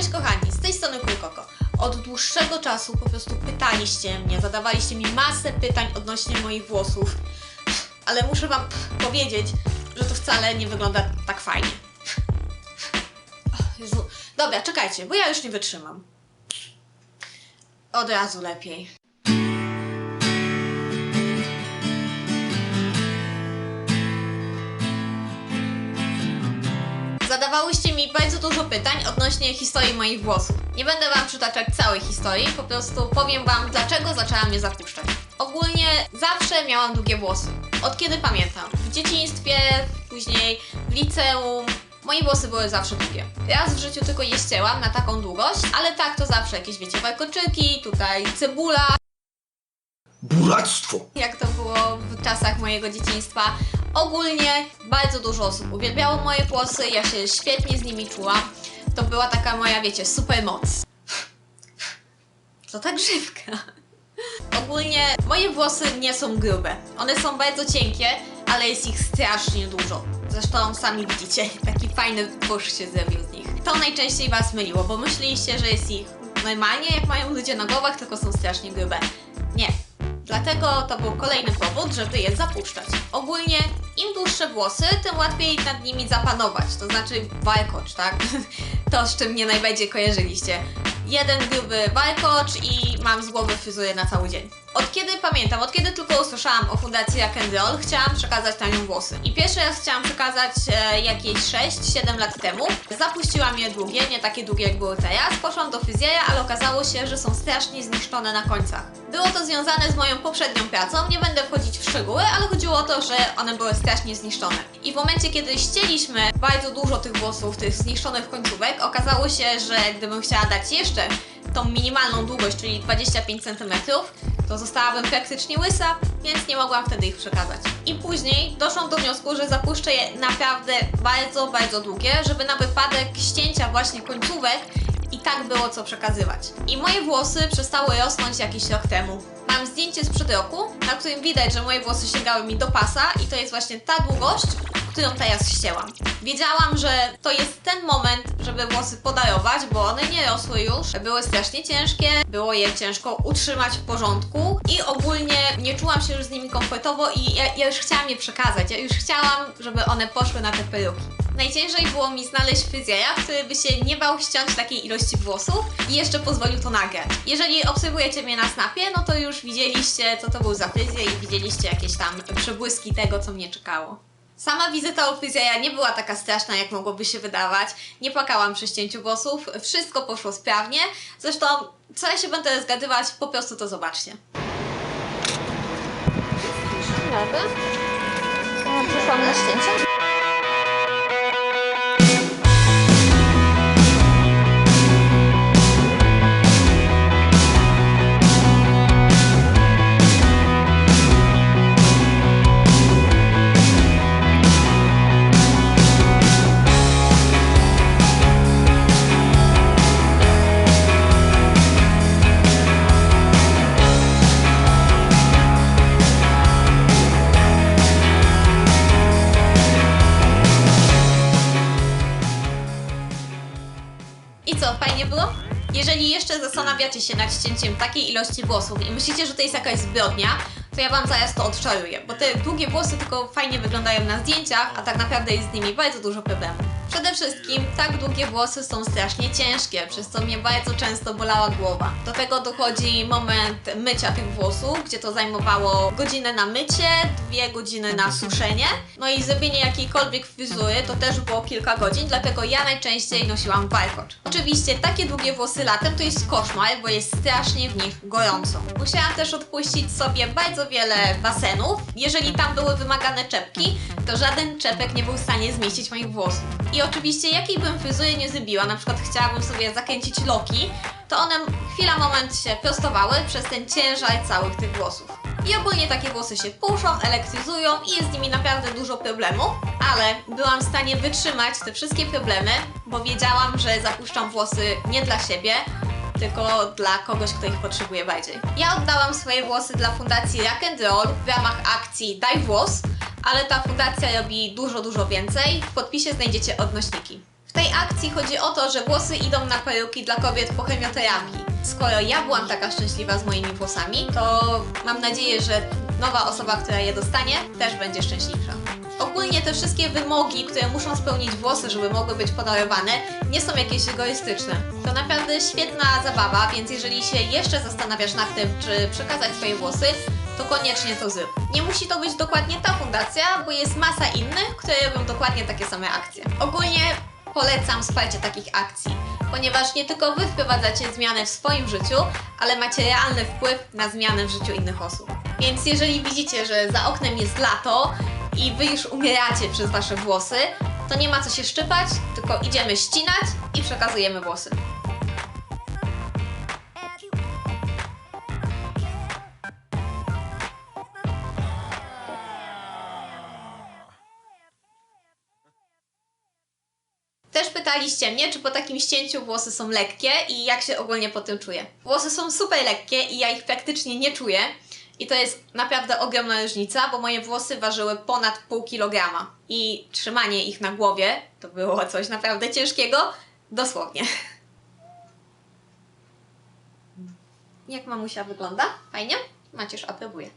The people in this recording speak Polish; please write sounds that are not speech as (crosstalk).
Cześć kochani, z tej strony Krókoko. Od dłuższego czasu po prostu pytaliście mnie, zadawaliście mi masę pytań odnośnie moich włosów, ale muszę wam powiedzieć, że to wcale nie wygląda tak fajnie. Dobra, czekajcie, bo ja już nie wytrzymam. Od razu lepiej. Zadawałyście mi bardzo dużo pytań odnośnie historii moich włosów. Nie będę wam przytaczać całej historii, po prostu powiem wam, dlaczego zaczęłam je zapuszczać. Ogólnie zawsze miałam długie włosy. Od kiedy pamiętam. W dzieciństwie, później w liceum. Moje włosy były zawsze długie. Raz w życiu tylko je ścięłam na taką długość, ale tak to zawsze jakieś, wiecie, warkoczyki, tutaj cebula, Buractwo! jak to było w czasach mojego dzieciństwa. Ogólnie bardzo dużo osób uwielbiało moje włosy, ja się świetnie z nimi czułam. To była taka moja, wiecie, super moc. Co ta grzywka? Ogólnie moje włosy nie są grube. One są bardzo cienkie, ale jest ich strasznie dużo. Zresztą sami widzicie, (laughs) taki fajny burz się zrobił z nich. To najczęściej was myliło, bo myśleliście, że jest ich normalnie, jak mają ludzie na głowach, tylko są strasznie grube. Nie, Dlatego to był kolejny powód, żeby je zapuszczać. Ogólnie im dłuższe włosy, tym łatwiej nad nimi zapanować, to znaczy warkocz, tak? (laughs) To z czym mnie najbardziej kojarzyliście. Jeden gruby warkocz i mam z głowy fryzurę na cały dzień. Od kiedy pamiętam, od kiedy tylko usłyszałam o fundacji Roll, chciałam przekazać tanią włosy. I pierwszy raz chciałam przekazać e, jakieś 6-7 lat temu. Zapuściłam je długie, nie takie długie jak były teraz. Poszłam do fryzjera, ale okazało się, że są strasznie zniszczone na końcach. Było to związane z moją poprzednią pracą, nie będę wchodzić w szczegóły, ale chodziło o to, że one były strasznie zniszczone. I w momencie, kiedy ścięliśmy bardzo dużo tych włosów, tych zniszczonych końcówek, okazało się, że gdybym chciała dać jeszcze tą minimalną długość, czyli 25 cm, to zostałabym praktycznie łysa, więc nie mogłam wtedy ich przekazać. I później doszłam do wniosku, że zapuszczę je naprawdę bardzo, bardzo długie, żeby na wypadek ścięcia właśnie końcówek i tak było co przekazywać. I moje włosy przestały rosnąć jakiś rok temu. Mam zdjęcie sprzed roku, na którym widać, że moje włosy sięgały mi do pasa i to jest właśnie ta długość, którą teraz ścięłam. Wiedziałam, że to jest ten moment, żeby włosy podarować, bo one nie rosły już, były strasznie ciężkie, było je ciężko utrzymać w porządku i ogólnie nie czułam się już z nimi komfortowo i ja, ja już chciałam je przekazać, ja już chciałam, żeby one poszły na te peruki. Najciężej było mi znaleźć fryzjera, który by się nie bał ściąć takiej ilości włosów i jeszcze pozwolił to nagrać. Jeżeli obserwujecie mnie na snapie, no to już widzieliście, co to był za fryzjer i widzieliście jakieś tam przebłyski tego, co mnie czekało. Sama wizyta u fryzjera nie była taka straszna, jak mogłoby się wydawać. Nie płakałam przy ścięciu włosów, wszystko poszło sprawnie. Zresztą, co ja się będę zgadywać, po prostu to zobaczcie. Ja przyszłam na ścięcie. Jeżeli jeszcze zastanawiacie się nad ścięciem takiej ilości włosów i myślicie, że to jest jakaś zbrodnia, to ja Wam zaraz to odczaruję, bo te długie włosy tylko fajnie wyglądają na zdjęciach, a tak naprawdę jest z nimi bardzo dużo problemów. Przede wszystkim tak długie włosy są strasznie ciężkie, przez co mnie bardzo często bolała głowa. Do tego dochodzi moment mycia tych włosów, gdzie to zajmowało godzinę na mycie, dwie godziny na suszenie. No i zrobienie jakiejkolwiek fryzury to też było kilka godzin, dlatego ja najczęściej nosiłam warkocz. Oczywiście takie długie włosy latem to jest koszmar, bo jest strasznie w nich gorąco. Musiałam też odpuścić sobie bardzo wiele basenów. Jeżeli tam były wymagane czepki, to żaden czepek nie był w stanie zmieścić moich włosów. I oczywiście jakiej bym fryzury nie zrobiła, na przykład chciałabym sobie zakręcić loki, to one chwila moment się prostowały przez ten ciężar całych tych włosów. I ogólnie takie włosy się puszą, elektryzują i jest z nimi naprawdę dużo problemów, ale byłam w stanie wytrzymać te wszystkie problemy, bo wiedziałam, że zapuszczam włosy nie dla siebie, tylko dla kogoś, kto ich potrzebuje bardziej. Ja oddałam swoje włosy dla fundacji Rock Roll w ramach akcji Daj Włos, ale ta fundacja robi dużo, dużo więcej. W podpisie znajdziecie odnośniki. W tej akcji chodzi o to, że włosy idą na peruki dla kobiet po chemioterapii. Skoro ja byłam taka szczęśliwa z moimi włosami, to mam nadzieję, że nowa osoba, która je dostanie, też będzie szczęśliwsza. Ogólnie te wszystkie wymogi, które muszą spełnić włosy, żeby mogły być podarowane, nie są jakieś egoistyczne. To naprawdę świetna zabawa, więc jeżeli się jeszcze zastanawiasz nad tym, czy przekazać swoje włosy, to koniecznie to zrób. Nie musi to być dokładnie ta fundacja, bo jest masa innych, które robią dokładnie takie same akcje. Ogólnie polecam wsparcie takich akcji, ponieważ nie tylko Wy wprowadzacie zmianę w swoim życiu, ale macie realny wpływ na zmianę w życiu innych osób. Więc jeżeli widzicie, że za oknem jest lato i Wy już umieracie przez Wasze włosy, to nie ma co się szczypać, tylko idziemy ścinać i przekazujemy włosy. Też pytaliście mnie, czy po takim ścięciu włosy są lekkie i jak się ogólnie po tym czuję. Włosy są super lekkie i ja ich praktycznie nie czuję. I to jest naprawdę ogromna różnica, bo moje włosy ważyły ponad pół kilograma. I trzymanie ich na głowie to było coś naprawdę ciężkiego, dosłownie. (laughs) Jak mamusia wygląda? Fajnie? Macierz aprobuje.